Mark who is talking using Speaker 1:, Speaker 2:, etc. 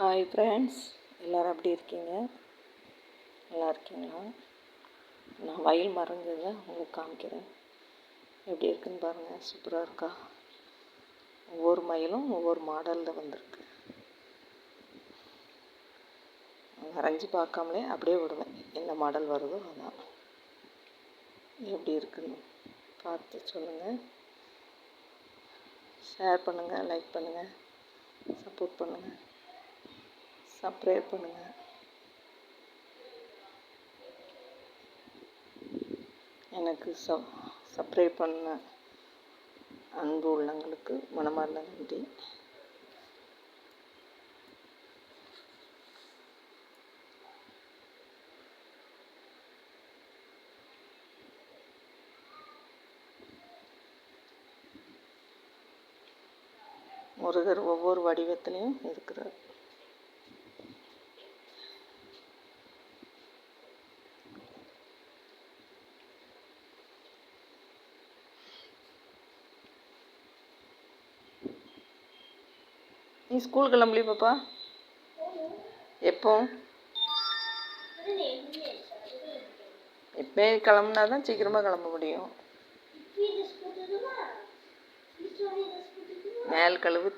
Speaker 1: hi friends எல்லோரும் எப்படி இருக்கீங்க நல்லா இருக்கீங்களா நான் வயல் மறைஞ்சதை உங்களுக்கு காமிக்கிறேன் எப்படி இருக்குன்னு பாருங்கள் சூப்பராக இருக்கா ஒவ்வொரு மயிலும் ஒவ்வொரு மாடலில் வந்திருக்கு வரைஞ்சி பார்க்காமலே அப்படியே விடுவேன் எந்த மாடல் வருதோ அதான் எப்படி இருக்குன்னு பார்த்து சொல்லுங்கள் ஷேர் பண்ணுங்கள் லைக் பண்ணுங்கள் சப்போர்ட் பண்ணுங்கள் பெருசாக ப்ரே பண்ணுங்கள் எனக்கு ச சப்ரே பண்ண அன்பு உள்ளங்களுக்கு மனமார்ந்த நன்றி முருகர் ஒவ்வொரு வடிவத்திலையும் இருக்கிறார் நீ ஸ்கூல் கிளம்பலையே பாப்பா எப்போ எப்பயும் கிளம்புனா தான் சீக்கிரமாக கிளம்ப முடியும் மேல் கழுவு